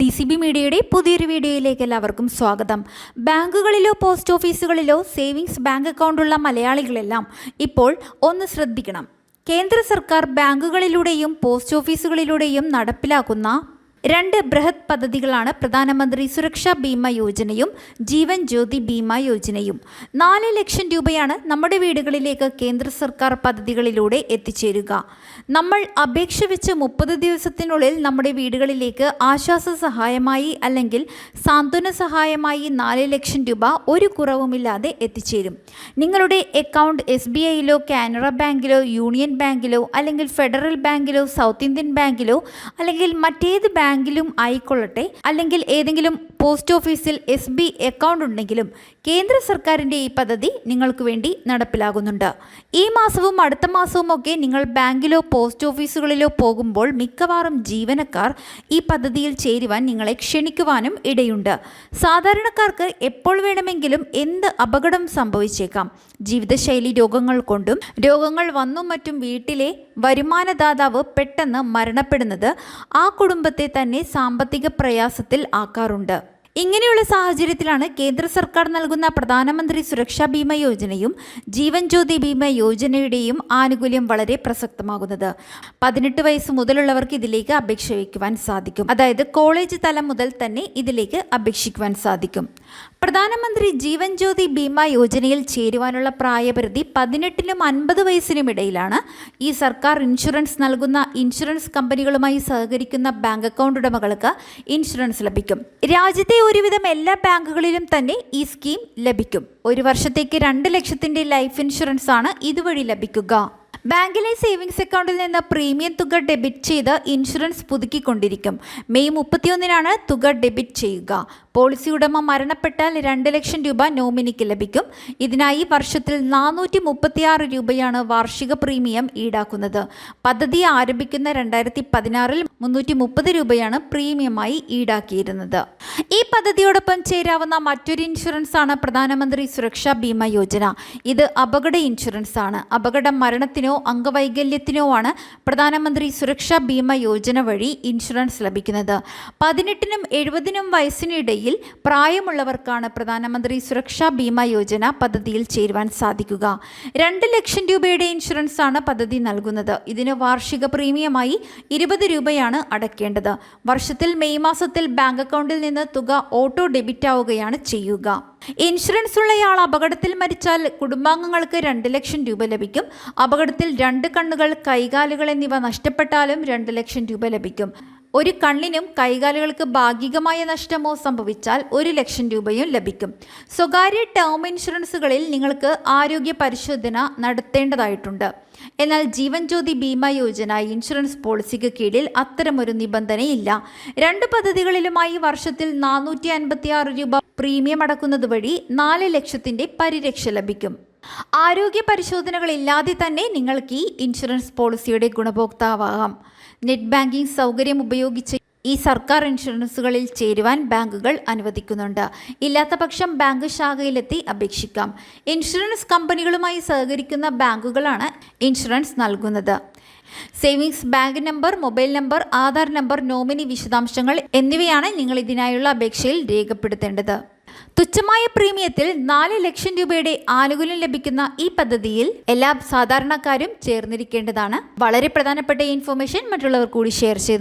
D C B മീഡിയയുടെ പുതിയൊരു വീഡിയോയിലേക്ക് എല്ലാവർക്കും സ്വാഗതം. ബാങ്കുകളിലോ പോസ്റ്റ് ഓഫീസുകളിലോ സേവിങ്സ് ബാങ്ക് അക്കൗണ്ടുള്ള മലയാളികളെല്ലാം ഇപ്പോൾ ഒന്ന് ശ്രദ്ധിക്കണം. കേന്ദ്ര സർക്കാർ ബാങ്കുകളിലൂടെയും പോസ്റ്റ് ഓഫീസുകളിലൂടെയും നടപ്പിലാക്കുന്ന രണ്ട് ബൃഹത് പദ്ധതികളാണ് പ്രധാനമന്ത്രി സുരക്ഷാ ഭീമ യോജനയും ജീവൻ ജ്യോതി ഭീമ യോജനയും. നാല് ലക്ഷം രൂപയാണ് നമ്മുടെ വീടുകളിലേക്ക് കേന്ദ്ര സർക്കാർ പദ്ധതികളിലൂടെ എത്തിച്ചേരുക. നമ്മൾ അപേക്ഷ വെച്ച് മുപ്പത് ദിവസത്തിനുള്ളിൽ നമ്മുടെ വീടുകളിലേക്ക് ആശ്വാസ സഹായമായി അല്ലെങ്കിൽ സാന്ത്വന സഹായമായി നാല് ലക്ഷം രൂപ ഒരു കുറവുമില്ലാതെ എത്തിച്ചേരും. നിങ്ങളുടെ അക്കൗണ്ട് എസ് ബി ഐയിലോ കാനറ ബാങ്കിലോ യൂണിയൻ ബാങ്കിലോ അല്ലെങ്കിൽ ഫെഡറൽ ബാങ്കിലോ സൗത്ത് ഇന്ത്യൻ ബാങ്കിലോ അല്ലെങ്കിൽ മറ്റേത് ബാങ്കിലും ആയിക്കൊള്ളട്ടെ. അല്ലെങ്കിൽ ഏതെങ്കിലും പോസ്റ്റ് ഓഫീസിൽ എസ് ബി അക്കൗണ്ട് ഉണ്ടെങ്കിലും കേന്ദ്ര സർക്കാരിന്റെ ഈ പദ്ധതി നിങ്ങൾക്ക് വേണ്ടി നടപ്പിലാകുന്നുണ്ട്. ഈ മാസവും അടുത്ത മാസവും ഒക്കെ നിങ്ങൾ ബാങ്കിലോ പോസ്റ്റ് ഓഫീസുകളിലോ പോകുമ്പോൾ മിക്കവാറും ജീവനക്കാർ ഈ പദ്ധതിയിൽ ചേരുവാൻ നിങ്ങളെ ക്ഷണിക്കുവാനും ഇടയുണ്ട്. സാധാരണക്കാർക്ക് എപ്പോൾ വേണമെങ്കിലും എന്ത് അപകടം സംഭവിച്ചേക്കാം. ജീവിതശൈലി രോഗങ്ങൾ കൊണ്ടും രോഗങ്ങൾ വന്നും മറ്റും വീട്ടിലെ വരുമാനദാതാവ് പെട്ടെന്ന് മരണപ്പെടുന്നത് ആ കുടുംബത്തെ തന്നെ സാമ്പത്തിക പ്രയാസത്തിൽ ആക്കാറുണ്ട്. ഇങ്ങനെയുള്ള സാഹചര്യത്തിലാണ് കേന്ദ്ര സർക്കാർ നൽകുന്ന പ്രധാനമന്ത്രി സുരക്ഷാ ബീമ യോജനയും ജീവൻ ജ്യോതി ബീമ യോജനയുടെയും ആനുകൂല്യം വളരെ പ്രസക്തമാകുന്നത്. പതിനെട്ട് വയസ്സ് മുതലുള്ളവർക്ക് ഇതിലേക്ക് അപേക്ഷ വയ്ക്കുവാൻ സാധിക്കും. അതായത് കോളേജ് തലം മുതൽ തന്നെ ഇതിലേക്ക് അപേക്ഷിക്കുവാൻ സാധിക്കും. പ്രധാനമന്ത്രി ജീവൻ ജ്യോതി ബീമ യോജനയിൽ ചേരുവാനുള്ള പ്രായപരിധി പതിനെട്ടിനും അൻപത് വയസ്സിനും ഇടയിലാണ്. ഈ സർക്കാർ ഇൻഷുറൻസ് നൽകുന്ന ഇൻഷുറൻസ് കമ്പനികളുമായി സഹകരിക്കുന്ന ബാങ്ക് അക്കൗണ്ട് ഉടമകൾക്ക് ഇൻഷുറൻസ് ലഭിക്കും. രാജ്യത്തെ ഒരുവിധം എല്ലാ ബാങ്കുകളിലും തന്നെ ഈ സ്കീം ലഭിക്കും. ഒരു വർഷത്തേക്ക് രണ്ട് ലക്ഷത്തിന്റെ ലൈഫ് ഇൻഷുറൻസ് ആണ് ഇതുവഴി ലഭിക്കുക. ബാങ്കിലെ സേവിങ്സ് അക്കൗണ്ടിൽ നിന്ന് പ്രീമിയം തുക ഡെബിറ്റ് ചെയ്ത് ഇൻഷുറൻസ് പുതുക്കിക്കൊണ്ടിരിക്കും. മെയ് മുപ്പത്തിയൊന്നിനാണ് തുക ഡെബിറ്റ് ചെയ്യുക. പോളിസി ഉടമ മരണപ്പെട്ടാൽ രണ്ട് ലക്ഷം രൂപ നോമിനിക്ക് ലഭിക്കും. ഇതിനായി വർഷത്തിൽ നാനൂറ്റി മുപ്പത്തിയാറ് രൂപയാണ് വാർഷിക പ്രീമിയം ഈടാക്കുന്നത്. പദ്ധതി ആരംഭിക്കുന്ന രണ്ടായിരത്തി പതിനാറിൽ മുന്നൂറ്റി മുപ്പത് രൂപയാണ് പ്രീമിയമായി ഈടാക്കിയിരുന്നത്. ഈ പദ്ധതിയോടൊപ്പം ചേരാവുന്ന മറ്റൊരു ഇൻഷുറൻസ് ആണ് പ്രധാനമന്ത്രി സുരക്ഷാ ബീമ യോജന. ഇത് അപകട ഇൻഷുറൻസ് ആണ് അപകട മരണത്തിനോ അംഗവൈകല്യത്തിനോ ആണ് പ്രധാനമന്ത്രി സുരക്ഷാ ബീമ യോജന വഴി ഇൻഷുറൻസ് ലഭിക്കുന്നത്. പതിനെട്ടിനും എഴുപതിനും വയസ്സിനിടയിൽ പ്രായമുള്ളവർക്കാണ് പ്രധാനമന്ത്രി സുരക്ഷാ ബീമ യോജന പദ്ധതിയിൽ ചേരുവാൻ സാധിക്കുക. രണ്ട് ലക്ഷം രൂപയുടെ ഇൻഷുറൻസ് ആണ് പദ്ധതി നൽകുന്നത്. ഇതിന് വാർഷിക പ്രീമിയമായി ഇരുപത് രൂപയാണ് അടയ്ക്കേണ്ടത്. വർഷത്തിൽ മെയ് മാസത്തിൽ ബാങ്ക് അക്കൗണ്ടിൽ നിന്ന് തുക ഓട്ടോ ഡെബിറ്റ് ആവുകയാണ് ചെയ്യുക. ഇൻഷുറൻസ് ഉള്ളയാൾ അപകടത്തിൽ മരിച്ചാൽ കുടുംബാംഗങ്ങൾക്ക് രണ്ട് ലക്ഷം രൂപ ലഭിക്കും. അപകടത്തിൽ രണ്ട് കണ്ണുകൾ കൈകാലുകൾ എന്നിവ നഷ്ടപ്പെട്ടാലും രണ്ട് ലക്ഷം രൂപ ലഭിക്കും. ഒരു കണ്ണിനും കൈകാലുകൾക്ക് ഭാഗികമായ നഷ്ടമോ സംഭവിച്ചാൽ ഒരു ലക്ഷം രൂപയും ലഭിക്കും. സ്വകാര്യ ടേം ഇൻഷുറൻസുകളിൽ നിങ്ങൾക്ക് ആരോഗ്യ പരിശോധന നടത്തേണ്ടതായിട്ടുണ്ട്. എന്നാൽ ജീവൻ ജ്യോതി ബീമ യോജന ഇൻഷുറൻസ് പോളിസിക്ക് കീഴിൽ അത്തരമൊരു നിബന്ധനയില്ല. രണ്ട് പദ്ധതികളിലുമായി വർഷത്തിൽ നാനൂറ്റി അൻപത്തി ആറ് രൂപ പ്രീമിയം അടക്കുന്നത് വഴി നാല് ലക്ഷത്തിന്റെ പരിരക്ഷ ലഭിക്കും. ആരോഗ്യ പരിശോധനകളില്ലാതെ തന്നെ നിങ്ങൾക്ക് ഈ ഇൻഷുറൻസ് പോളിസിയുടെ ഗുണഭോക്താവാകാം. നെറ്റ് ബാങ്കിംഗ് സൗകര്യം ഉപയോഗിച്ച് ഈ സർക്കാർ ഇൻഷുറൻസുകളിൽ ചേരുവാൻ ബാങ്കുകൾ അനുവദിക്കുന്നുണ്ട്. ഇല്ലാത്ത പക്ഷം ബാങ്ക് ശാഖയിലെത്തി അപേക്ഷിക്കാം. ഇൻഷുറൻസ് കമ്പനികളുമായി സഹകരിക്കുന്ന ബാങ്കുകളാണ് ഇൻഷുറൻസ് നൽകുന്നത്. Savings bank number mobile number Aadhaar number nominee വിശദാംശങ്ങൾ എന്നിവയാണ് നിങ്ങൾ ഇതിനായുള്ള അപേക്ഷയിൽ രേഖപ്പെടുത്തേണ്ടത്. തുച്ഛമായ പ്രീമിയത്തിൽ നാല് ലക്ഷം രൂപയുടെ ആനുകൂല്യം ലഭിക്കുന്ന ഈ പദ്ധതിയിൽ എല്ലാ സാധാരണക്കാരും ചേർന്നിരിക്കേണ്ടതാണ്. വളരെ പ്രധാനപ്പെട്ട ഇൻഫോർമേഷൻ മറ്റുള്ളവർ കൂടി ഷെയർ ചെയ്യുന്നു